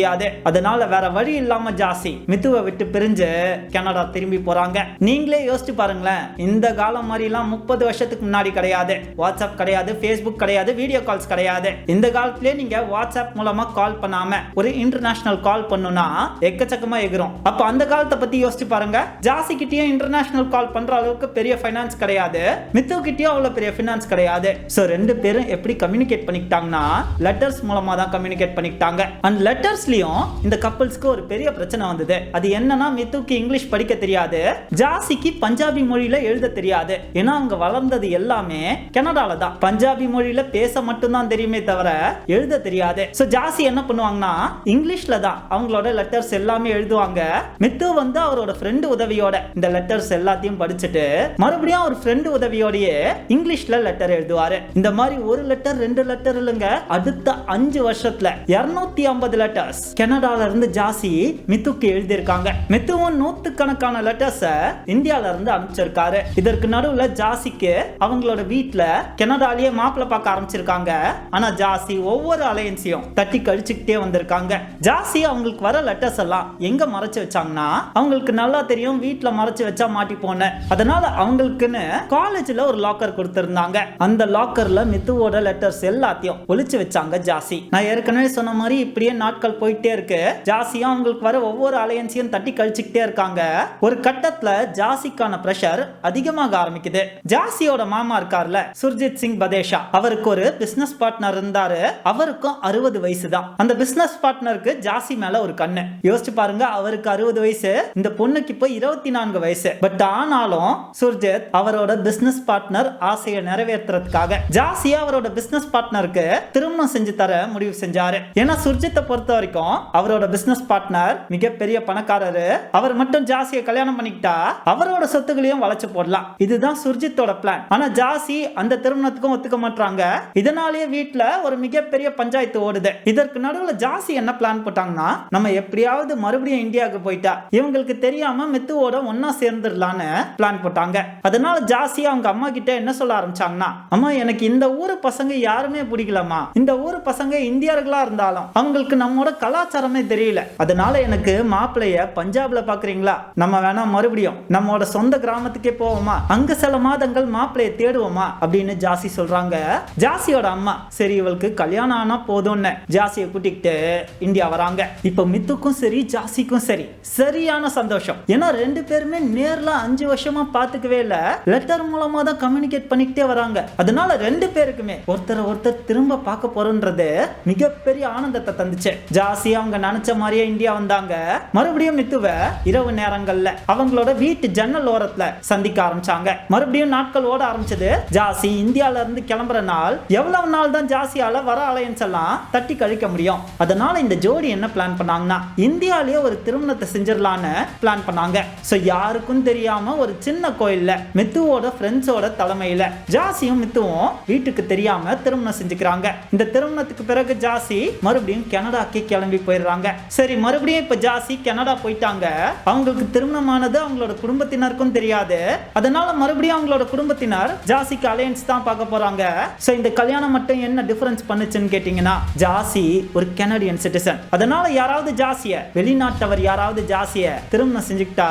அதனால வேற வழி இல்லாம ஜாசி மித்துவை விட்டு பிரிஞ்சு கனடா திரும்பி போறாங்க. நீங்களே யோசிச்சு பாருங்களேன். இந்த காலம் மாதிரி எல்லாம் முப்பது வருஷத்துக்கு முன்னாடி கிடையாது. வாட்ஸ்அப் கிடையாது ஃபேஸ்புக் கிடையாது வீடியோ கால்ஸ் கிடையாது. இந்த காலத்திலே நீங்க வாட்ஸ்அப் மூலமா கால் பண்ணாம ஒரு இன்டர்நேஷனல் கால் பண்ணுனா எக்கச்சக்கமா எகிரும் அப்ப அந்த காலத்தை பத்தி யோசிச்சு பாருங்க. ஜாசி கிட்டயும் இன்டர்நேஷனல் கால் பண்ற அளவுக்கு பெரிய ஃபைனான்ஸ் கிடையாது. மித்து கிட்டயும் அவ்வளவு பெரிய ஃபைனான்ஸ் கிடையாது. ஸோ ரெண்டு பேரும் எப்படி கம்யூனிகேட் பண்ணிக்கிட்டாங்கன்னா லெட்டர்ஸ் மூலமா தான் கம்யூனிகேட் பண்ணிக்கிட்டாங்க. அண்ட் லெட்டர்ஸ் லெட்டர்ஸ்லயும் இந்த கப்பல்ஸ்க்கு ஒரு பெரிய பிரச்சனை வந்தது. அது என்னன்னா மித்துக்கு இங்கிலீஷ் படிக்க தெரியாது. ஜாசிக்கு பஞ்சாபி மொழியில எழுத தெரியாது. ஏன்னா அங்க வளர்ந்தது எல்லாமே கனடால தான். பஞ்சாபி மொழியில பேச மட்டும்தான் தெரியுமே தவிர எழுத தெரியாது. சோ ஜாசி என்ன பண்ணுவாங்கன்னா இங்கிலீஷ்ல தான் அவங்களோட லெட்டர்ஸ் எல்லாமே எழுதுவாங்க. மித்து வந்து அவரோட ஃப்ரெண்டு உதவியோட இந்த லெட்டர்ஸ் எல்லாத்தையும் படிச்சுட்டு மறுபடியும் அவர் ஃப்ரெண்டு உதவியோடயே இங்கிலீஷ்ல லெட்டர் எழுதுவாரு. இந்த மாதிரி ஒரு லெட்டர் ரெண்டு லெட்டர் இல்லைங்க அடுத்த அஞ்சு வருஷத்துல இருநூத்தி ஐம்பது லெட்டர் லெட்டர்ஸ் கனடால இருந்து ஜாசி மித்துக்கு எழுதியிருக்காங்க. மித்துவும் நூத்துக்கணக்கான லெட்டர்ஸ இந்தியால இருந்து அனுப்பிச்சிருக்காரு. இதற்கு நடுவுல ஜாசிக்கு அவங்களோட வீட்டுல கனடாலேயே மாப்பிள்ள பார்க்க ஆரம்பிச்சிருக்காங்க. ஆனா ஜாசி ஒவ்வொரு அலையன்ஸையும் தட்டி கழிச்சுக்கிட்டே வந்திருக்காங்க. ஜாசி அவங்களுக்கு வர லெட்டர்ஸ் எல்லாம் எங்க மறைச்சு வச்சாங்கன்னா அவங்களுக்கு நல்லா தெரியும் வீட்டுல மறைச்சு வச்சா மாட்டி போனேன். அதனால அவங்களுக்குன்னு காலேஜ்ல ஒரு லாக்கர் கொடுத்திருந்தாங்க. அந்த லாக்கர்ல மித்துவோட லெட்டர்ஸ் எல்லாத்தையும் ஒழிச்சு வச்சாங்க ஜாசி. நான் ஏற்கனவே சொன்ன மாதிரி இப்படியே நாட்கள் போயிட்டே இருக்கு. ஜாசியும் அவங்களுக்கு வர ஒவ்வொரு அலையன்ஸையும் தட்டி கழிச்சுக்கிட்டே இருக்காங்க. ஒரு கட்டத்துல ஜாசிக்கான பிரஷர் அதிகமாக ஆரம்பிக்குது. ஜாசியோட மாமா இருக்கார்ல சுர்ஜித் சிங் பதேஷா. அவருக்கு ஒரு பிசினஸ் பார்ட்னர் இருந்தாரு. அவருக்கும் அறுபது வயசு தான். அந்த பிசினஸ் பார்ட்னருக்கு ஜாசி மேல ஒரு கண்ணு. யோசிச்சு பாருங்க அவருக்கு அறுபது வயசு இந்த பொண்ணுக்கு இப்போ இருபத்தி நான்கு வயசு. பட் ஆனாலும் சுர்ஜித் அவரோட பிசினஸ் பார்ட்னர் ஆசையை நிறைவேற்றுறதுக்காக ஜாசியா அவரோட பிசினஸ் பார்ட்னருக்கு திருமணம் செஞ்சு தர முடிவு செஞ்சாரு. ஏன்னா சுர்ஜித்தை பொறுத்த வரைக்கும் அவரோட பிசினஸ் பார்ட்னர் மிகப்பெரிய பணக்காரரு. அவர் மட்டும் ஜாசியை கல்யாணம் பண்ணிக்கிட்டா அவரோட சொத்துக்களையும் வளைச்சு போடலாம். இதுதான் சுர்ஜித்தோட பிளான் ஆனா ஜாசி அந்த திருமணத்துக்கும் ஒத்துக்க மாட்டாங்க இதனாலேயே வீட்டுல ஒரு மிகப்பெரிய பஞ்சாயத்து ஓடுது. இதற்கு நடுவில் ஜாசி என்ன பிளான் போட்டாங்கன்னா நம்ம எப்படியாவது மறுபடியும் இந்தியாவுக்கு போயிட்டா. இவங்களுக்கு தெரியாம மித்துவோட ஒன்னா சேர்ந்துடலான்னு பிளான் போட்டாங்க. அதனால ஜாசி அவங்க அம்மா கிட்ட என்ன சொல்ல ஆரம்பிச்சாங்கன்னா அம்மா எனக்கு இந்த ஊர் பசங்க யாருமே பிடிக்கலம்மா. இந்த ஊர் பசங்க இந்தியர்களா இருந்தாலும் அவங்களுக்கு நம்மோட கலாச்சாரமே தெரியல. அதனால எனக்கு மாப்பிளைய பஞ்சாப்ல பாக்குறீங்களா? நம்ம வேணா மறுபடியும் நம்மோட சொந்த கிராமத்துக்கே போவோமா? அங்க சில மாதங்கள் மாப்பிளைய தேடுவோமா? அப்படின்னு ஜாசி சொல்றாங்க. ஜாசியோட அம்மா சரி இவளுக்கு கல்யாணம் ஆனா போதும்னு. ஜாசியை கூட்டிக்கிட்டு இந்தியா வராங்க. இப்ப மித்துக்கும் சரி ஜாசிக்கும் சரி சரியான சந்தோஷம். ஏன்னா ரெண்டு பேருமே நேர்ல அஞ்சு வருஷமா பாத்துக்கவே இல்ல. லெட்டர் மூலமா தான் கம்யூனிகேட் பண்ணிக்கிட்டே வராங்க. அதனால ரெண்டு பேருக்குமே ஒருத்தர் ஒருத்தர் திரும்ப பார்க்க போறோன்றது மிகப்பெரிய ஆனந்தத்தை தந்துச்சு. ஜாசி அவங்க நினைச்ச மாதிரியே இந்தியா வந்தாங்க. மறுபடியும் மித்துவ இரவு நேரங்கள்ல அவங்களோட வீட்டு ஜன்னல் ஓரத்துல சந்திக்க ஆரம்பிச்சாங்க. மறுபடியும் நாட்கள் ஓட ஆரம்பிச்சது. ஜாசி இந்தியால இருந்து கிளம்புற நாள் எவ்வளவு நாள் தான் ஜாசியால வர அலையன்ஸ் எல்லாம் தட்டி கழிக்க முடியும்? அதனால இந்த ஜோடி என்ன பிளான் பண்ணாங்கன்னா இந்தியாலயே ஒரு திருமணத்தை செஞ்சிடலான்னு பிளான் பண்ணாங்க. சோ யாருக்கும் தெரியாம ஒரு சின்ன கோயில்ல மித்துவோட ஃப்ரெண்ட்ஸோட தலைமையில ஜாசியும் மித்துவும் வீட்டுக்கு தெரியாம திருமணம் செஞ்சுக்கிறாங்க. இந்த திருமணத்துக்கு பிறகு ஜாசி மறுபடியும் கனடாக்கு கிளம்பி போயிடுறாங்க. சரி மறுபடியும் இப்ப ஜாசி கனடா போயிட்டாங்க. அவங்களுக்கு திருமணமானது அவங்களோட குடும்பத்தினருக்கும் தெரியாது. அதனால மறுபடியும் அவங்களோட குடும்பத்தினர் ஜாசிக்கு அலையன்ஸ் தான் பார்க்க போறாங்க. சோ இந்த கல்யாணம் மட்டும் என்ன டிஃபரன்ஸ் பண்ணுச்சுன்னு கேட்டீங்கன்னா ஜாசி ஒரு கனடியன் சிட்டிசன் அதனால யாராவது ஜாசிய வெளிநாட்டவர் யாராவது ஜாசிய திருமணம் செஞ்சுக்கிட்டா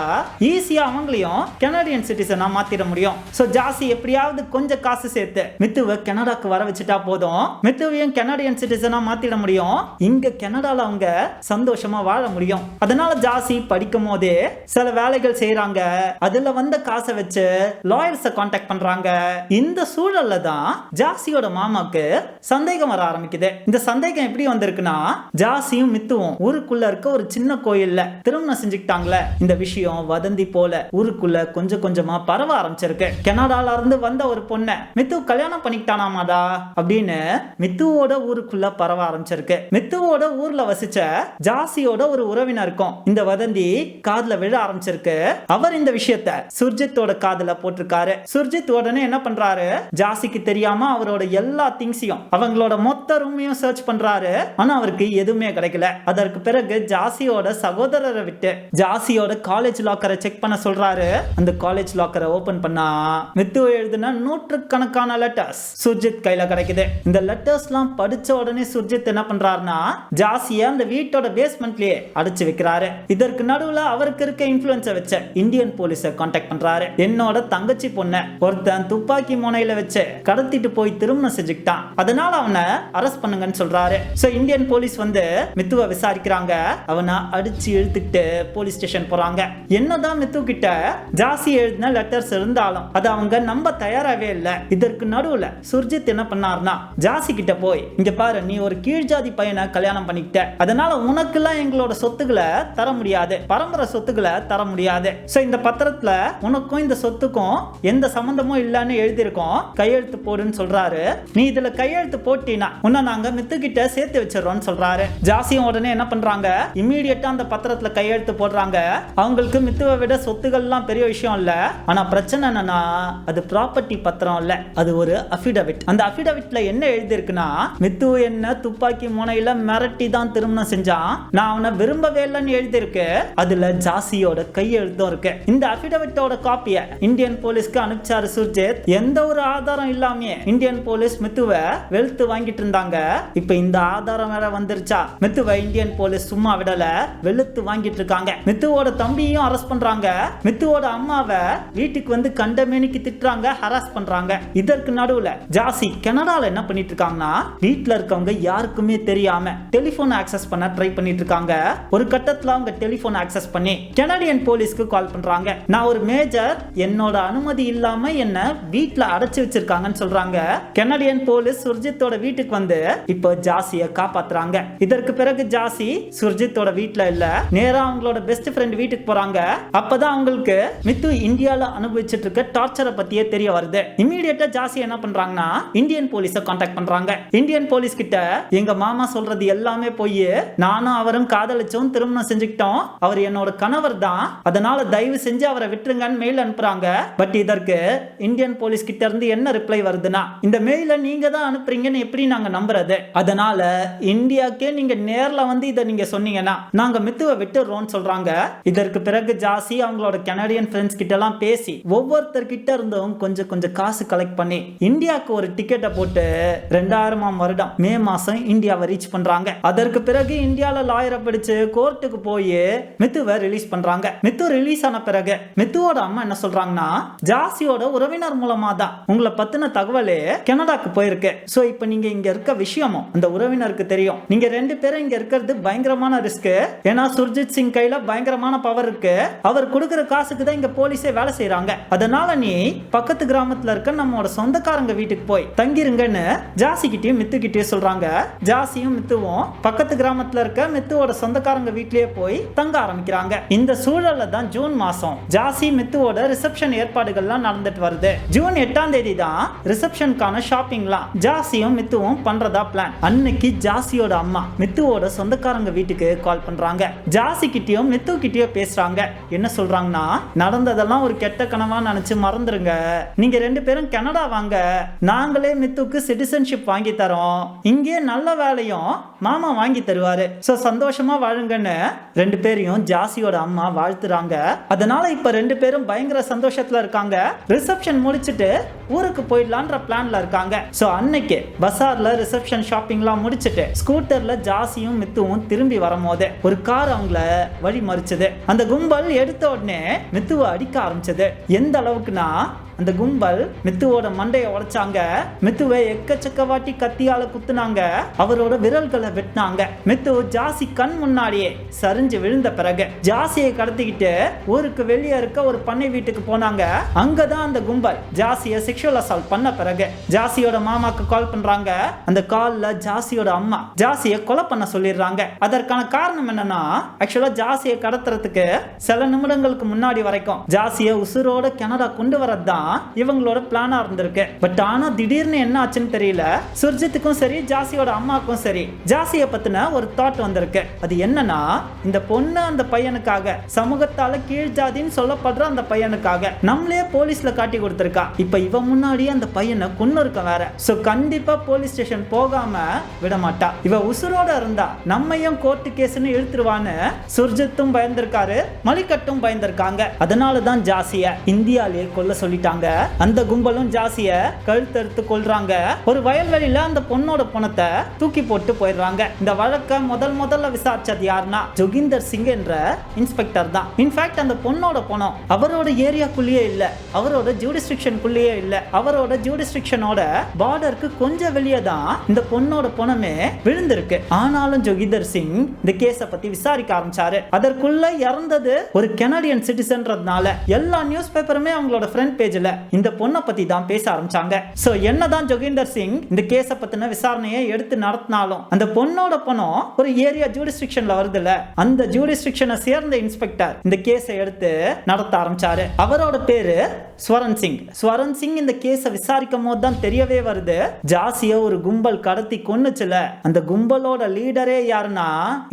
ஈஸியா அவங்களையும் கனடியன் சிட்டிசனா மாத்திட முடியும். சோ ஜாசி எப்படியாவது கொஞ்சம் காசு சேர்த்து மித்துவை கனடாக்கு வர வச்சுட்டா போதும். மித்துவையும் கனடியன் சிட்டிசனா மாத்திட முடியும். இங்க கனடால அவங்க சந்தோஷமா வாழ முடியும். அதனால ஜாசி படிக்கும் போதே சில வேலைகள் செய்யறாங்க அதுல வந்த காசை வச்சு லாயர்ஸ கான்டாக்ட் பண்றாங்க. இந்த சூழல்ல தான் ஜாசியோட மாமாக்கு சந்தேகம் வர ஆரம்பிக்குது. இந்த சந்தேகம் எப்படி வந்திருக்குன்னா ஜாசியும் மித்துவும் ஊருக்குள்ள இருக்க ஒரு சின்ன கோயில்ல திருமணம் செஞ்சுக்கிட்டாங்களே. இந்த விஷயம் வதந்தி போல ஊருக்குள்ள கொஞ்சம் கொஞ்சமா பரவ ஆரம்பிச்சிருக்கு. கனடால இருந்து வந்த ஒரு பொண்ணை மித்து கல்யாணம் பண்ணிக்கிட்டானாமாதா அப்படின்னு மித்துவோட ஊருக்குள்ள பரவ ஆரம்பிச்சிருக்கு. மித்துவோட ஊர்ல வசிச்ச ஜாசியோட ஒரு உறவினருக்கும் இந்த வதந்தி காதுல விழ ஆரம்பிச்சிருக்கு. அவர் இந்த விஷயத்த சுர்ஜித்தோட காதுல போட்டிருக்காரு. சுர்ஜித் உடனே என்ன பண்றாரு? ஜாசிக்கு தெரியாம அவரோட எல்லா திங்ஸையும் அவங்களோட மொத்த ரூமையும் சர்ச் பண்றாரு. ஆனா அவருக்கு எதுவுமே கிடைக்கல. அதற்கு பிறகு ஜாசியோட சகோதரரை விட்டு ஜாசியோட காலேஜ் லாக்கரை செக் பண்ண சொல்றாரு. அந்த காலேஜ் லாக்கரை ஓபன் பண்ணா மித்து எழுதின நூற்றுக்கணக்கான லெட்டர்ஸ் சுர்ஜித் கையில கிடைக்குது. இந்த லெட்டர்ஸ் எல்லாம் படிச்ச உடனே சுர்ஜித் என்ன பண்றாருன்னா ஜாசி ஜாசிய அந்த வீட்டோட பேஸ்மெண்ட்லயே அடைச்சு வைக்கிறாரு. இதற்கு நடுவுல அவருக்கு இருக்க இன்ஃபுளுன்ஸை வச்ச இந்தியன் போலீஸை காண்டாக்ட் பண்றாரு. என்னோட தங்கச்சி பொண்ணை ஒருத்தன் துப்பாக்கி முனையில வச்சு கடத்திட்டு போய் திருமணம் செஞ்சுக்கிட்டான். அதனால அவனை அரெஸ்ட் பண்ணுங்கன்னு சொல்றாரு. சோ இந்தியன் போலீஸ் வந்து மித்துவை விசாரிக்கிறாங்க. அவனை அடிச்சு இழுத்துக்கிட்டு போலீஸ் ஸ்டேஷன் போறாங்க. என்னதான் மித்து கிட்ட ஜாசி எழுதின லெட்டர்ஸ் இருந்தாலும் அது அவங்க நம்ப தயாராகவே இல்ல. இதற்கு நடுவுல சுர்ஜித் என்ன பண்ணாருன்னா ஜாசி கிட்ட போய் இங்க பாரு நீ ஒரு கீழ் ஜாதி பையனை கல்யாணம் பண்ணிக்கிட்ட. அதனால உனக்குலாம் எங்களோட சொத்துக்களை தர முடியாது. பரம்பரை சொத்துக்களை தர முடியாது. சோ இந்த பத்திரத்துல உனக்கும் இந்த சொத்துக்கும் எந்த சம்மந்தமும் இல்லைன்னு எழுதியிருக்கோம். கையெழுத்து போடுன்னு சொல்றாரு. நீ இதுல கையெழுத்து போட்டினா உன்னை நாங்க மித்து கிட்ட சேர்த்து வச்சிடறோம்னு சொல்றாரு. ஜாசியும் உடனே என்ன பண்றாங்க? இம்மீடியட்டா அந்த பத்திரத்துல கையெழுத்து போடுறாங்க. அவங்களுக்கு மித்துவை விட சொத்துக்கள்லாம் பெரிய விஷயம் இல்ல. ஆனா பிரச்சனை என்னன்னா அது ப்ராப்பர்ட்டி பத்திரம் இல்ல. அது ஒரு அஃபிடவிட் அந்த அஃபிடவிட்ல என்ன எழுதியிருக்குன்னா மித்து என்ன துப்பாக்கி முனையில மிரட்டி தான் திருமணம் செஞ்சான் நான் அவனை விரும்பவே இல்லைன்னு எழுதியிருக்கு. அதுல ஜாசியோட கையெழுத்தும் இருக்கு. இந்த அபிடவிட்டோட காப்பிய இந்தியன் போலீஸ்க்கு அனுப்பிச்சாரு சுர்ஜித். எந்த ஒரு ஆதாரம் இல்லாமயே இந்தியன் போலீஸ் மித்துவ வெளுத்து வாங்கிட்டு இருந்தாங்க. இப்ப இந்த ஆதாரம் வேற வந்துருச்சா? மித்துவை இந்தியன் போலீஸ் சும்மா விடல வெளுத்து வாங்கிட்டு இருக்காங்க. மித்துவோட தம்பியும் அரெஸ்ட் பண்றாங்க. மித்துவோட அம்மாவை வீட்டுக்கு வந்து கண்டமேனிக்கு திட்டுறாங்க ஹராஸ் பண்றாங்க. இதற்கு நடுவுல ஜாசி கனடால என்ன பண்ணிட்டு இருக்காங்கன்னா வீட்டுல இருக்கவங்க யாருக்குமே தெரியாம டெலிபோன் ஆக்சஸ் பண்ண ட்ரை பண்ணிட்டு இருக்காங்க ஒரு கட்டத்துல அவங்க டெலிபோன் ஆக்சஸ் பண்ணி கெனடியன் போலீஸ்க்கு கால் பண்றாங்க. நான் ஒரு மேஜர் என்னோட அனுமதி இல்லாம என்ன வீட்டுல அடைச்சு வச்சிருக்காங்கன்னு சொல்றாங்க. கெனடியன் போலீஸ் சுர்ஜித்தோட வீட்டுக்கு வந்து இப்போ ஜாசிய காப்பாத்துறாங்க. இதற்கு பிறகு ஜாசி சுர்ஜித்தோட வீட்டுல இல்ல. நேரா அவங்களோட பெஸ்ட் ஃப்ரெண்ட் வீட்டுக்கு போறாங்க. அப்பதான் அவங்களுக்கு மித்து இந்தியால அனுபவிச்சுட்டு இருக்க டார்ச்சரை பத்தியே தெரிய வருது. இமீடியட்டா ஜாசி என்ன பண்றாங்கன்னா இந்தியன் போலீஸ காண்டாக்ட் பண்றாங்க. இந்தியன் போலீஸ் கிட்ட எங்க மாமா சொல்றது எல்லாமே போய் நானும் அவரும் காதலிச்சோம் திருமணம் செஞ்சுக்கிட்டோம். அவர் என்னோட கணவர் தான். அதனால தயவு செஞ்சு அவரை விட்டுருங்கன்னு மெயில் அனுப்புறாங்க. பட் இதற்கு இந்தியன் போலீஸ் கிட்ட இருந்து என்ன ரிப்ளை வருதுன்னா இந்த மெயில நீங்க தான் அனுப்புறீங்கன்னு எப்படி நாங்க நம்புறது? அதனால இந்தியாக்கே நீங்க நேர்ல வந்து இதை நீங்க சொன்னீங்கன்னா நாங்க மித்துவை விட்டுறோம்னு சொல்றாங்க. இதற்கு பிறகு ஜாசி அவங்களோட கனடியன் ஃப்ரெண்ட்ஸ் கிட்ட எல்லாம் பேசி ஒவ்வொருத்தர் கிட்ட இருந்தும் கொஞ்சம் கொஞ்சம் காசு கலெக்ட் பண்ணி இந்தியாவுக்கு ஒரு டிக்கெட்டை போட்டு ரெண்டாயிரமாம் வருடம் மே மாசம் இந்தியாவை ரீச் பண்றாங்க. அதற்கு பிறகு இந்தியால லாயரை பிடிச்சு கோர்ட்டுக்கு போய் மித்துவை ரிலீஸ் பண்றாங்க. மித்து ரிலீஸ் ஆன பிறகு மித்துவோட அம்மா என்ன சொல்றாங்கன்னா ஜாசியோட உறவினர் மூலமா தான் உங்களை பத்தின தகவலே கனடாக்கு போயிருக்கு. சோ இப்போ நீங்க இங்க இருக்க விஷயமும் அந்த உறவினருக்கு தெரியும். நீங்க ரெண்டு பேரும் இங்க இருக்கிறது பயங்கரமான ரிஸ்க் ஏன்னா சுர்ஜித் சிங் கையில பயங்கரமான பவர் இருக்கு. அவர் கொடுக்கற காசுக்கு தான் இங்க போலீஸே வேலை செய்யறாங்க அதனால நீ பக்கத்து கிராமத்துல இருக்க நம்மளோட சொந்தக்காரங்க வீட்டுக்கு போய் தங்கிருங்கன்னு ஜாசி கிட்டயும் மித்து கிட்டயும் சொல்றாங்க. ஜாசியும் மித்துவும் பக்கத்து கிராமத்துல இருக்க மித்துவோட சொந்தக்காரங்க வீட்லயே போய் தங்க ஆரம்பிக்கிறாங்க. இந்த சூழல்ல தான் ஜூன் மாசம் ஜாசி மித்துவோட ரிசப்ஷன் ஏற்பாடுகள்லாம் நடந்துட்டு வருது. ஜூன் எட்டாம் தேதி தான் ரிசப்ஷனுக்கான ஷாப்பிங்லாம் ஜாசியும் மித்துவும் பண்றதா பிளான் அன்னைக்கு ஜாசியோட அம்மா மித்துவோட சொந்தக்காரங்க வீட்டுக்கு கால் பண்றாங்க. ஜாசி கிட்டயும் மித்து கிட்டயும் பேசுறாங்க. என்ன சொல்றாங்கன்னா நடந்ததெல்லாம் ஒரு கெட்ட கனவா நினைச்சு மறந்துருங்க. நீங்க ரெண்டு பேரும் கனடா வாங்க. நாங்களே மித்துக்கு சிட்டிசன்ஷிப் வாங்கி தரோம். இங்கே நல்ல வேலையும் மாமா வாங்கி தருவாரு. சோ சந்தோஷமா வாழுங்கன்னு ரெண்டு பேரையும் ஜாசியோட அம்மா வாழ்த்துறாங்க. அதனால இப்ப ரெண்டு பேரும் பயங்கர சந்தோஷத்துல இருக்காங்க. ரிசப்ஷன் முடிச்சிட்டு ஊருக்கு போயிடலான்ற பிளான்ல இருக்காங்க. சோ அன்னைக்கு பசார்ல ரிசப்ஷன் ஷாப்பிங்லாம் முடிச்சுட்டு ஸ்கூட்டர்ல ஜாசியும் மித்துவும் திரும்பி வரும்போது ஒரு கார் அவங்கள வழி மறிச்சது அந்த கும்பல் எடுத்த உடனே மித்துவை அடிக்க ஆரம்பிச்சது. எந்த அளவுக்குன்னா அந்த கும்பல் மித்துவோட மண்டையை உடைச்சாங்க. மித்துவை எக்கச்சக்க வாட்டி கத்தியால குத்துனாங்க. அவரோட விரல்களை வெட்டினாங்க. மித்து ஜாசி கண் முன்னாடியே சரிஞ்சு விழுந்த பிறகு ஜாசியை கடத்திக்கிட்டு ஊருக்கு வெளியே இருக்க ஒரு பண்ணை வீட்டுக்கு போனாங்க. அங்கதான் அந்த கும்பல் ஜாசிய செக்ஷுவல் அசால்ட் பண்ண பிறகு ஜாசியோட மாமாக்கு கால் பண்றாங்க. அந்த கால்ல ஜாசியோட அம்மா ஜாசிய கொலை பண்ண சொல்லிடுறாங்க. அதற்கான காரணம் என்னன்னா ஆக்சுவலா ஜாசியை கடத்துறதுக்கு சில நிமிடங்களுக்கு முன்னாடி வரைக்கும் ஜாசிய உசுரோட கனடா கொண்டு வரது தான் இவங்களோட பிளானா இருந்திருக்கு. பட் ஆனா திடீர்னு என்ன ஆச்சுன்னு தெரியல. சுர்ஜித்துக்கும் சரி ஜாசியோட அம்மாவுக்கும் சரி ஜாசியை பத்தின ஒரு தாட் வந்திருக்கு. அது என்னன்னா இந்த பொண்ணு அந்த பையனுக்காக சமூகத்தால கீழ் ஜாதின்னு சொல்லப்படுற அந்த பையனுக்காக நம்மளே போலீஸ்ல காட்டி கொடுத்துருக்கா. இப்ப இவன் முன்னாடியே அந்த பையனை கொன்னு இருக்க வேற. சோ கண்டிப்பா போலீஸ் ஸ்டேஷன் போகாம விட மாட்டா இவ உசுரோட இருந்தா நம்மையும் கோர்ட்டு கேஸ்னு இழுத்துருவான்னு சுர்ஜித்தும் பயந்திருக்காரு மலிக்கட்டும் பயந்திருக்காங்க. அதனால தான் ஜாசிய இந்தியாலேயே கொல்ல சொல்லிட்டாங்க. அந்த கும்பலும் ஜாசிய கழுத்தறுத்து கொள்றாங்க. ஒரு வயல்வெளியில அந்த பொண்ணோட பணத்தை தூக்கி போட்டு போயிடுறாங்க. இந்த வழக்க முதல் முதல்ல விசாரிச்சது யாருன்னா ஜோகிந்தர் சிங் என்ற இன்ஸ்பெக்டர் தான். இன்ஃபேக்ட் அந்த பொண்ணோட பணம் அவரோட ஏரியாக்குள்ளேயே இல்ல. அவரோட ஜூடிஸ்ட்ரிக்ஷனுக்குள்ளேயே இல்ல. அவரோட ஜூடிஸ்ட்ரிக்ஷனோட பார்டருக்கு கொஞ்சம் வெளியே தான் இந்த பொண்ணோட பணமே விழுந்திருக்கு. ஆனாலும் ஜோகிந்தர் சிங் இந்த கேஸை பத்தி விசாரிக்க ஆரம்பிச்சாரு. அதற்குள்ள இறந்தது ஒரு கெனடியன் சிட்டிசன்றதுனால எல்லா நியூஸ் பேப்பருமே அவங்களோட ஃப்ரண்ட் பேஜ்ல இந்த பொண்ணை பத்தி தான் பேச ஆரம்பிச்சாங்க. சோ என்னதான் ஜோகிந்தர் சிங் இந்த கேஸை பத்தின விசாரணையை எடுத்து நடத்தினாலும் அந்த பொண்ணோட பணம் ஒரு ஏரியா ஜூடிஸ்ட்ரிக்ஷன்ல வருதுல்ல அந்த ஜூடிஸ்ட்ரிக்ஷனை சேர்ந்த இன்ஸ்பெக்டர் இந்த கேஸை எடுத்து நடத்த ஆரம்பிச்சாரு. அவரோட பேரு ஸ்வரன் சிங். ஸ்வரன் சிங் இந்த கேஸை விசாரிக்கும் போது தான் தெரியவே வருது ஜாசிய ஒரு கும்பல் கடத்தி கொன்னுச்சுல அந்த கும்பலோட லீடரே யாருன்னா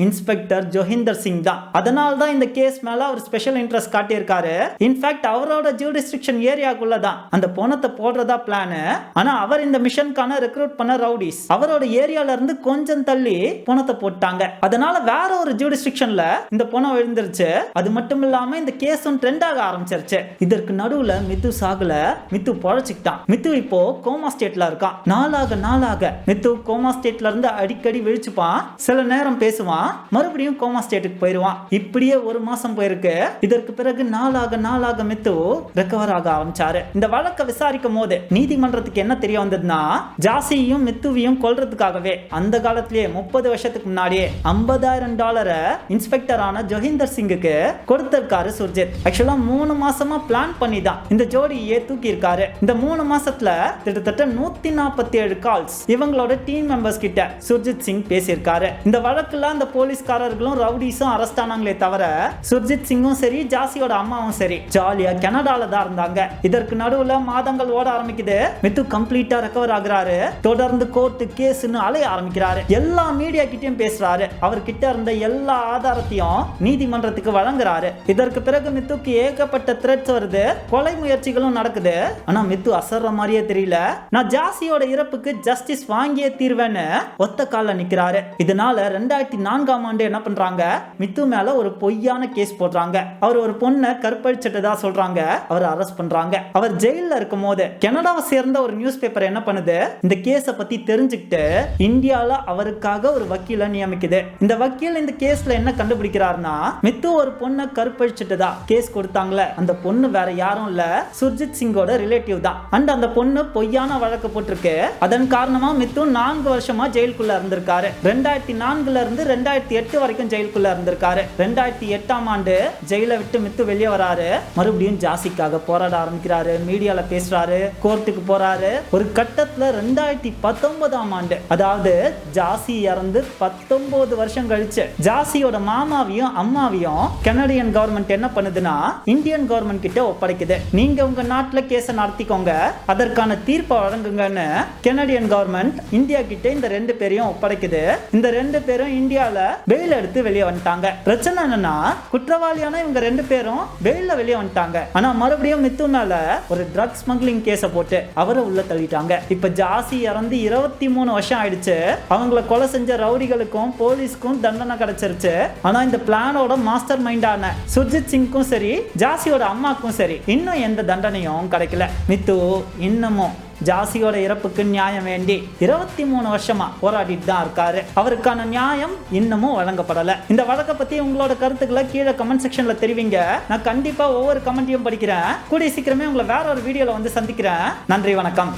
இன்ஸ்பெக்டர் ஜோஹிந்தர் சிங் தான். அதனால தான் இந்த கேஸ் மேல அவர் ஸ்பெஷல் இன்ட்ரெஸ்ட் காட்டியிருக்காரு. இன்ஃபேக்ட் அவரோட ஜூடிஸ்ட்ரிக்ஷன் ஏரியா ஏரியாக்குள்ள தான் அந்த பணத்தை போடுறதா பிளானு ஆனா அவர் இந்த மிஷனுக்கான ரெக்ரூட் பண்ண ரவுடிஸ் அவரோட ஏரியால இருந்து கொஞ்சம் தள்ளி போனத்தை போட்டாங்க. அதனால வேற ஒரு ஜூடிஸ்டிக்ஷன்ல இந்த பணம் எழுந்துருச்சு அது மட்டும் இல்லாம இந்த கேஸும் ட்ரெண்ட் ஆக ஆரம்பிச்சிருச்சு. இதற்கு நடுவுல மித்து சாகல மித்து பொழைச்சிக்கிட்டான். மித்து இப்போ கோமா ஸ்டேட்ல இருக்கான். நாளாக நாளாக மித்து கோமா ஸ்டேட்ல இருந்து அடிக்கடி விழிச்சுப்பான். சில நேரம் பேசுவான். மறுபடியும் கோமா ஸ்டேட்டுக்கு போயிடுவான் இப்படியே ஒரு மாசம் போயிருக்கு. இதற்கு பிறகு நாளாக நாளாக மித்து ரெக்கவர் ஆக ஆரம்பிச்சார். இந்த வழக்கை விசாரிக்கும் போது நீதிமன்றத்துக்கு என்ன தெரிய வந்ததுன்னா ஜாசியும் மித்துவையும் கொல்றதுக்காகவே அந்த காலத்திலேயே முப்பது வருஷத்துக்கு முன்னாடியே ஐம்பதாயிரம் டாலரை இன்ஸ்பெக்டரான ஜொஹிந்தர் சிங்குக்கு கொடுத்திருக்காரு சுர்ஜித். ஆக்சுவலா மூணு மாசமா பிளான் பண்ணி தான் இந்த ஜோடியே தூக்கி இருக்காரு இந்த மூணு மாசத்துல கிட்டத்தட்ட நூத்தி நாற்பத்தி ஏழு கால்ஸ் இவங்களோட டீம் மெம்பர்ஸ் கிட்ட சுர்ஜித் சிங் பேசியிருக்காரு. இந்த வழக்குல அந்த போலீஸ்காரர்களும் ரவுடிஸும் அரெஸ்ட் ஆனாங்களே தவிர சுர்ஜித் சிங்கும் சரி ஜாசியோட அம்மாவும் சரி ஜாலியா கனடால தான் இருந்தாங்க. இதற்கு நடுவுல மாதங்கள் ஓட ஆரம்பிக்குது. மித்து கம்ப்ளீட்டா ரெக்கவர் ஆகுறாரு. தொடர்ந்து கோர்ட்டு கேஸ்னு அலைய ஆரம்பிக்கிறாரு. எல்லா மீடியா கிட்டயும் பேசுறாரு. அவர்கிட்ட இருந்த எல்லா ஆதாரத்தையும் நீதிமன்றத்துக்கு வழங்குறாரு. இதற்கு பிறகு மித்துக்கு ஏகப்பட்ட த்ரெட்ஸ் வருது. கொலை முயற்சிகளும் நடக்குது. ஆனா மித்து அசர்ற மாதிரியே தெரியல. நான் ஜாசியோட இறப்புக்கு ஜஸ்டிஸ் வாங்கியே தீர்வேன்னு ஒத்த கால நிக்கிறாரு. இதனால ரெண்டாயிரத்தி நான்காம் ஆண்டு என்ன பண்றாங்க? மித்து மேல ஒரு பொய்யான கேஸ் போடுறாங்க. அவர் ஒரு பொண்ணை கற்பழிச்சிட்டதா சொல்றாங்க. அவர் அரெஸ்ட் பண்றாங்க. அவர் ஜெயில்ல இருக்கும் போது கனடாவை சேர்ந்த ஒரு நியூஸ் பேப்பர் என்ன பண்ணுது? இந்த கேஸை பத்தி தெரிஞ்சுக்கிட்டு இந்தியாவில் அவருக்காக ஒரு வக்கீலை நியமிக்குது. இந்த வக்கீல் இந்த கேஸ்ல என்ன கண்டுபிடிக்கிறாருன்னா மித்து ஒரு பொண்ணை கருப்பழிச்சிட்டுதா கேஸ் கொடுத்தாங்களே. அந்த பொண்ணு வேற யாரும் இல்ல சுர்ஜித் சிங்கோட ரிலேட்டிவ் தான். அண்ட் அந்த பொண்ணு பொய்யான வழக்கு போட்டிருக்கு. அதன் காரணமா மித்து நான்கு வருஷமா ஜெயிலுக்குள்ள இருந்திருக்காரு. ரெண்டாயிரத்தி நான்குல இருந்து ரெண்டாயிரத்தி எட்டு வரைக்கும் ஜெயிலுக்குள்ள இருந்திருக்காரு. ரெண்டாயிரத்தி எட்டாம் ஆண்டு ஜெயிலை விட்டு மித்து வெளியே வராரு. மறுபடியும் ஜாசிக்காக போராட ஆரம்பிக்கிறார். மீடியால பேசுறாரு கோர்ட்டுக்கு போறாரு. ஒரு கட்டத்துல ரெண்டாயிரத்தி பத்தொன்பதாம் ஆண்டு அதாவது ஜாசி இறந்து பத்தொன்பது வருஷம் கழிச்சு ஜாசியோட மாமாவையும் அம்மாவையும் கனடியன் கவர்மெண்ட் என்ன பண்ணுதுன்னா இந்தியன் கவர்மெண்ட் கிட்ட ஒப்படைக்குது. நீங்க உங்க நாட்டுல கேஸை நடத்திக்கோங்க அதற்கான தீர்ப்பை வழங்குங்கன்னு கனடியன் கவர்மெண்ட் இந்தியா கிட்ட இந்த ரெண்டு பேரையும் ஒப்படைக்குது. இந்த ரெண்டு பேரும் இந்தியால பெயில் எடுத்து வெளியே வந்துட்டாங்க. பிரச்சனை என்னன்னா குற்றவாளியான இவங்க ரெண்டு பேரும் பெயில்ல வெளியே வந்துட்டாங்க. ஆனா மறுபடியும் மித்து மேல ஒரு ட்ரக் ஸ்மக்லிங் கேஸை போட்டு அவரை உள்ள தள்ளிட்டாங்க. இப்ப ஜாசி இறந்து இருபத்தி மூணு வருஷம் ஆயிடுச்சு. அவங்கள கொலை செஞ்ச ரவுடிகளுக்கும் போலீஸ்க்கும் தண்டனை கிடைச்சிருச்சு. ஆனா இந்த பிளானோட மாஸ்டர் மைண்டான சுர்ஜித் சிங்க்கும் சரி ஜாசியோட அம்மாக்கும் சரி இன்னும் எந்த தண்டனையும் கிடைக்கல. மித்து இன்னமும் ஜாசியோட இறப்புக்கு நியாயம் வேண்டி இருபத்தி மூணு வருஷமா போராடிட்டு தான் இருக்காரு. அவருக்கான நியாயம் இன்னமும் வழங்கப்படல. இந்த வழக்கை பத்தி உங்களோட கருத்துக்களை கீழே கமெண்ட் செக்ஷன்ல தெரிவிங்க. நான் கண்டிப்பா ஒவ்வொரு கமெண்ட்டையும் படிக்கிறேன். கூடிய சீக்கிரமே உங்களை வேற ஒரு வீடியோல வந்து சந்திக்கிறேன். நன்றி வணக்கம்.